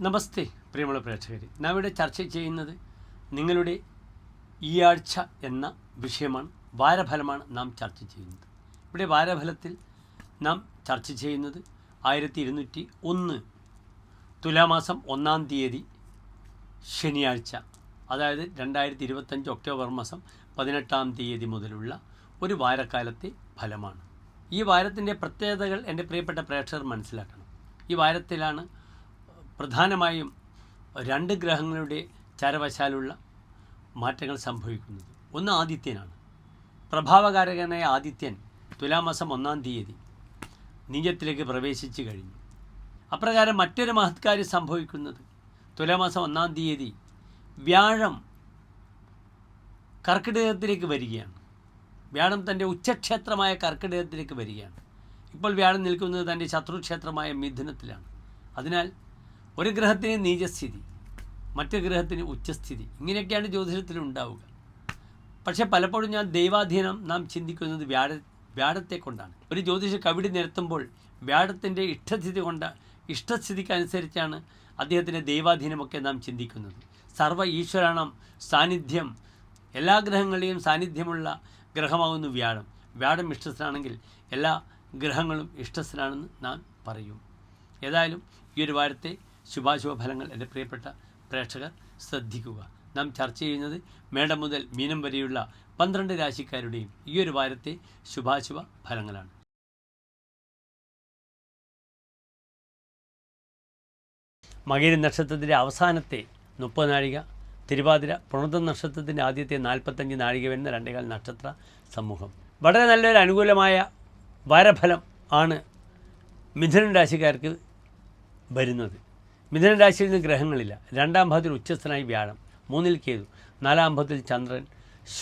നമസ്തേ പ്രിയമുള്ള പ്രേക്ഷകർ നാം ഇവിടെ ചർച്ച ചെയ്യുന്നത് നിങ്ങളുടെ ഈ ആഴ്ച എന്ന വിഷയമാണ്. വാരഫലമാണ് നാം ചർച്ച ചെയ്യുന്നത്. ഇവിടെ വാരഫലത്തിൽ നാം ചർച്ച ചെയ്യുന്നത് ആയിരത്തി ഇരുന്നൂറ്റി ഒന്ന് തുലാമാസം ഒന്നാം തീയതി ശനിയാഴ്ച അതായത് രണ്ടായിരത്തി ഇരുപത്തഞ്ച് ഒക്ടോബർ മാസം പതിനെട്ടാം തീയതി മുതലുള്ള ഒരു വാരക്കാലത്തെ ഫലമാണ്. ഈ വാരത്തിന്റെ പ്രത്യേകതകൾ എന്റെ പ്രിയപ്പെട്ട പ്രേക്ഷകർ മനസ്സിലാക്കണം. ഈ വാരത്തിലാണ് പ്രധാനമായും രണ്ട് ഗ്രഹങ്ങളുടെ ചരവശാലുള്ള മാറ്റങ്ങൾ സംഭവിക്കുന്നത്. ഒന്ന് ആദിത്യനാണ്. പ്രഭാവകാരകനായ ആദിത്യൻ തുലാമാസം ഒന്നാം തീയതി നീചത്തിലേക്ക് പ്രവേശിച്ചു കഴിഞ്ഞു. അപ്രകാരം മറ്റൊരു മഹത്കാര്യം സംഭവിക്കുന്നത് തുലാമാസം ഒന്നാം തീയതി വ്യാഴം കർക്കിടകത്തിലേക്ക് വരികയാണ്. വ്യാഴം തന്റെ ഉച്ചക്ഷേത്രമായ കർക്കിടകത്തിലേക്ക് വരികയാണ്. ഇപ്പോൾ വ്യാഴം നിൽക്കുന്നത് തന്റെ ശത്രുക്ഷേത്രമായ മിഥുനത്തിലാണ്. അതിനാൽ ഒരു ഗ്രഹത്തിന് നീചസ്ഥിതി മറ്റു ഗ്രഹത്തിന് ഉച്ചസ്ഥിതി. ഇങ്ങനെയൊക്കെയാണ് ജ്യോതിഷത്തിൽ ഉണ്ടാവുക. പക്ഷെ പലപ്പോഴും ഞാൻ ദൈവാധീനം നാം ചിന്തിക്കുന്നത് വ്യാഴ വ്യാഴത്തെ കൊണ്ടാണ് ഒരു ജ്യോതിഷ കവിടി നിരത്തുമ്പോൾ വ്യാഴത്തിന്റെ ഇഷ്ടസ്ഥിതി കൊണ്ട് ഇഷ്ടസ്ഥിതിക്ക് അനുസരിച്ചാണ് അദ്ദേഹത്തിന്റെ ദൈവാധീനമൊക്കെ നാം ചിന്തിക്കുന്നത്. സർവ ഈശ്വരാണം സാന്നിധ്യം എല്ലാ ഗ്രഹങ്ങളുടെയും സാന്നിധ്യമുള്ള ഗ്രഹമാകുന്നു വ്യാഴം. വ്യാഴം ഇഷ്ടസ്ഥനാണെങ്കിൽ എല്ലാ ഗ്രഹങ്ങളും ഇഷ്ടസ്ഥനാണെന്ന് നാം പറയും. ഏതായാലും ഈ ഒരു വാരത്തെ ശുഭാശുഭ ഫലങ്ങൾ എന്റെ പ്രിയപ്പെട്ട പ്രേക്ഷകർ ശ്രദ്ധിക്കുക. നാം ചർച്ച ചെയ്യുന്നത് മേടം മുതൽ മീനം വരെയുള്ള പന്ത്രണ്ട് രാശിക്കാരുടെയും ഈ ഒരു വാരത്തെ ശുഭാശുഭ ഫലങ്ങളാണ് മകര നക്ഷത്രത്തിന്റെ അവസാനത്തെ മുപ്പത് നാഴിക തിരുവാതിര പുണർത്ത നക്ഷത്രത്തിന്റെ ആദ്യത്തെ നാൽപ്പത്തഞ്ച് നാഴിക വരുന്ന രണ്ടേകാൽ നക്ഷത്ര സമൂഹം. വളരെ നല്ലൊരു അനുകൂലമായ വരഫലം ആണ് മിഥുനൻ രാശിക്കാർക്ക് വരുന്നത്. മിഥുന രാശിയിൽ നിന്ന് ഗ്രഹങ്ങളില്ല. രണ്ടാം ഭാവത്തിൽ ഉച്ചസ്ഥനായി വ്യാഴം മൂന്നിൽ കേതു നാലാം ഭാവത്തിൽ ചന്ദ്രൻ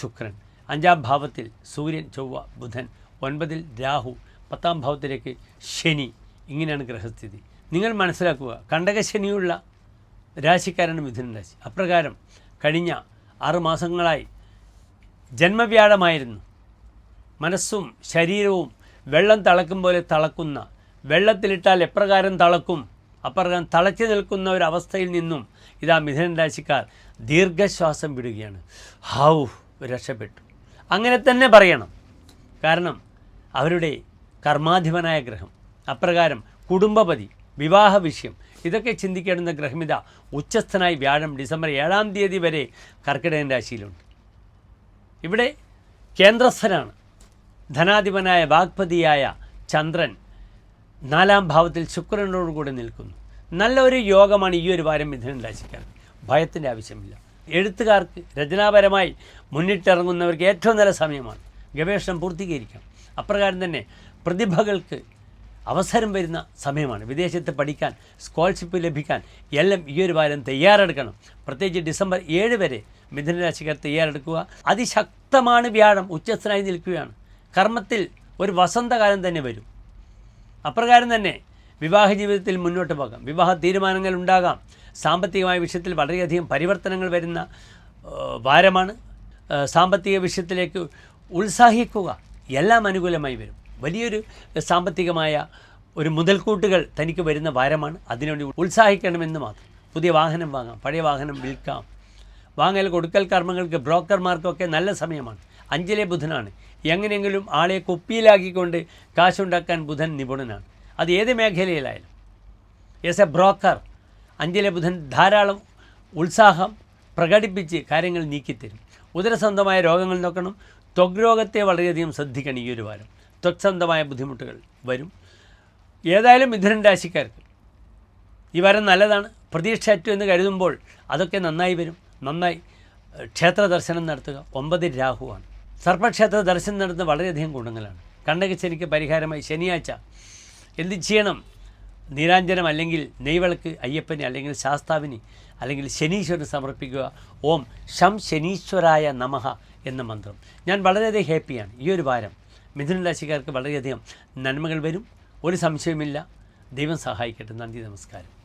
ശുക്രൻ അഞ്ചാം ഭാവത്തിൽ സൂര്യൻ ചൊവ്വ ബുധൻ ഒൻപതിൽ രാഹു പത്താം ഭാവത്തിലേക്ക് ശനി. ഇങ്ങനെയാണ് ഗ്രഹസ്ഥിതി. നിങ്ങൾ മനസ്സിലാക്കുക കണ്ടകശനിയുള്ള രാശിക്കാരാണ് മിഥുന രാശി. അപ്രകാരം കഴിഞ്ഞ ആറ് മാസങ്ങളായി ജന്മവ്യാഴമായിരുന്നു. മനസ്സും ശരീരവും വെള്ളം തളക്കും പോലെ തളക്കുന്ന വെള്ളത്തിലിട്ടാൽ എപ്രകാരം തളക്കും? അപ്രകാരം തളച്ചു നിൽക്കുന്ന ഒരവസ്ഥയിൽ നിന്നും ഇതാ മിഥുനൻ രാശിക്കാർ ദീർഘശ്വാസം വിടുകയാണ്. ഹൗ രക്ഷപ്പെട്ടു. അങ്ങനെ തന്നെ പറയണം. കാരണം അവരുടെ കർമാധിപനായ ഗ്രഹം അപ്രകാരം കുടുംബപതി വിവാഹ വിഷയം ഇതൊക്കെ ചിന്തിക്കേണ്ടുന്ന ഗ്രഹമിത ഉച്ചസ്ഥനായി വ്യാഴം ഡിസംബർ ഏഴാം തീയതി വരെ കർക്കിടകൻ രാശിയിലുണ്ട്. ഇവിടെ കേന്ദ്രസ്ഥനാണ്. ധനാധിപനായ വാഗ്പതിയായ ചന്ദ്രൻ നാലാം ഭാവത്തിൽ ശുക്രനോടുകൂടെ നിൽക്കുന്നു. നല്ലൊരു യോഗമാണ് ഈ ഒരു വാരം മിഥുനൻ രാശിക്കാൻ ഭയത്തിന്റെ ആവശ്യമില്ല. എഴുത്തുകാർക്ക് രചനാപരമായി മുന്നിട്ടിറങ്ങുന്നവർക്ക് ഏറ്റവും നല്ല സമയമാണ്. ഗവേഷണം പൂർത്തീകരിക്കാം. അപ്രകാരം തന്നെ പ്രതിഭകൾക്ക് അവസരം വരുന്ന സമയമാണ്. വിദേശത്ത് പഠിക്കാൻ സ്കോളർഷിപ്പ് ലഭിക്കാൻ എല്ലാം ഈ ഒരു വാരം തയ്യാറെടുക്കണം. പ്രത്യേകിച്ച് ഡിസംബർ ഏഴ് വരെ മിഥുനരാശിക്കാർ തയ്യാറെടുക്കുക. അതിശക്തമാണ് വ്യാഴം. ഉച്ചസ്ഥനായി നിൽക്കുകയാണ്. കർമ്മത്തിൽ ഒരു വസന്തകാലം തന്നെ വരും. അപ്രകാരം തന്നെ വിവാഹ ജീവിതത്തിൽ മുന്നോട്ട് പോകാം. വിവാഹ തീരുമാനങ്ങൾ ഉണ്ടാകാം. സാമ്പത്തികമായ വിഷയത്തിൽ വളരെയധികം പരിവർത്തനങ്ങൾ വരുന്ന വാരമാണ്. സാമ്പത്തിക വിഷയത്തിലേക്ക് ഉത്സാഹിക്കുക എല്ലാം അനുകൂലമായി വരും. വലിയൊരു സാമ്പത്തികമായ ഒരു മുതൽക്കൂട്ടുകൾ തനിക്ക് വരുന്ന വാരമാണ്. അതിനുവേണ്ടി ഉത്സാഹിക്കണമെന്ന് മാത്രം. പുതിയ വാഹനം വാങ്ങാം പഴയ വാഹനം വിൽക്കാം. വാങ്ങൽ കൊടുക്കൽ കർമ്മങ്ങൾക്ക് ബ്രോക്കർമാർക്കൊക്കെ നല്ല സമയമാണ്. അഞ്ചിലെ ബുധനാണ്. എങ്ങനെയെങ്കിലും ആളെ കുപ്പിയിലാക്കിക്കൊണ്ട് കാശുണ്ടാക്കാൻ ബുധൻ നിപുണനാണ്. അത് ഏത് മേഖലയിലായാലും. എസ് എ ബ്രോക്കർ അഞ്ചിലെ ബുധൻ ധാരാളം ഉത്സാഹം പ്രകടിപ്പിച്ച് കാര്യങ്ങൾ നീക്കിത്തരും. ഉദരസന്ധമായ രോഗങ്ങൾ നോക്കണം. ത്വഗ് രോഗത്തെ വളരെയധികം ശ്രദ്ധിക്കണം ഈ ഒരു വാരം. ത്വക്സന്ധമായ ബുദ്ധിമുട്ടുകൾ വരും. ഏതായാലും മിഥുനൻ രാശിക്കാർക്ക് ഈ വാരം നല്ലതാണ്. പ്രതീക്ഷയറ്റു എന്ന് കരുതുമ്പോൾ അതൊക്കെ നന്നായി വരും. നന്നായി ക്ഷേത്ര ദർശനം നടത്തുക. ഒമ്പത് രാഹുവാണ്. സർപ്പക്ഷേത്ര ദർശനം നടന്ന വളരെയധികം ഗുണങ്ങളാണ്. കണ്ടകശനിക്ക് പരിഹാരമായി ശനിയാഴ്ച എന്ത് ചെയ്യണം? നീരാഞ്ജനം അല്ലെങ്കിൽ നെയ്വിളക്ക് അയ്യപ്പന് അല്ലെങ്കിൽ ശാസ്താവിന് അല്ലെങ്കിൽ ശനീശ്വരന് സമർപ്പിക്കുക. ഓം ഷം ശനീശ്വരായ നമഹ എന്ന മന്ത്രം. ഞാൻ വളരെയധികം ഹാപ്പിയാണ് ഈ ഒരു വാരം. മിഥുന രാശിക്കാർക്ക് വളരെയധികം നന്മകൾ വരും. ഒരു സംശയമില്ല ദൈവം സഹായിക്കട്ടെ. നന്ദി നമസ്കാരം.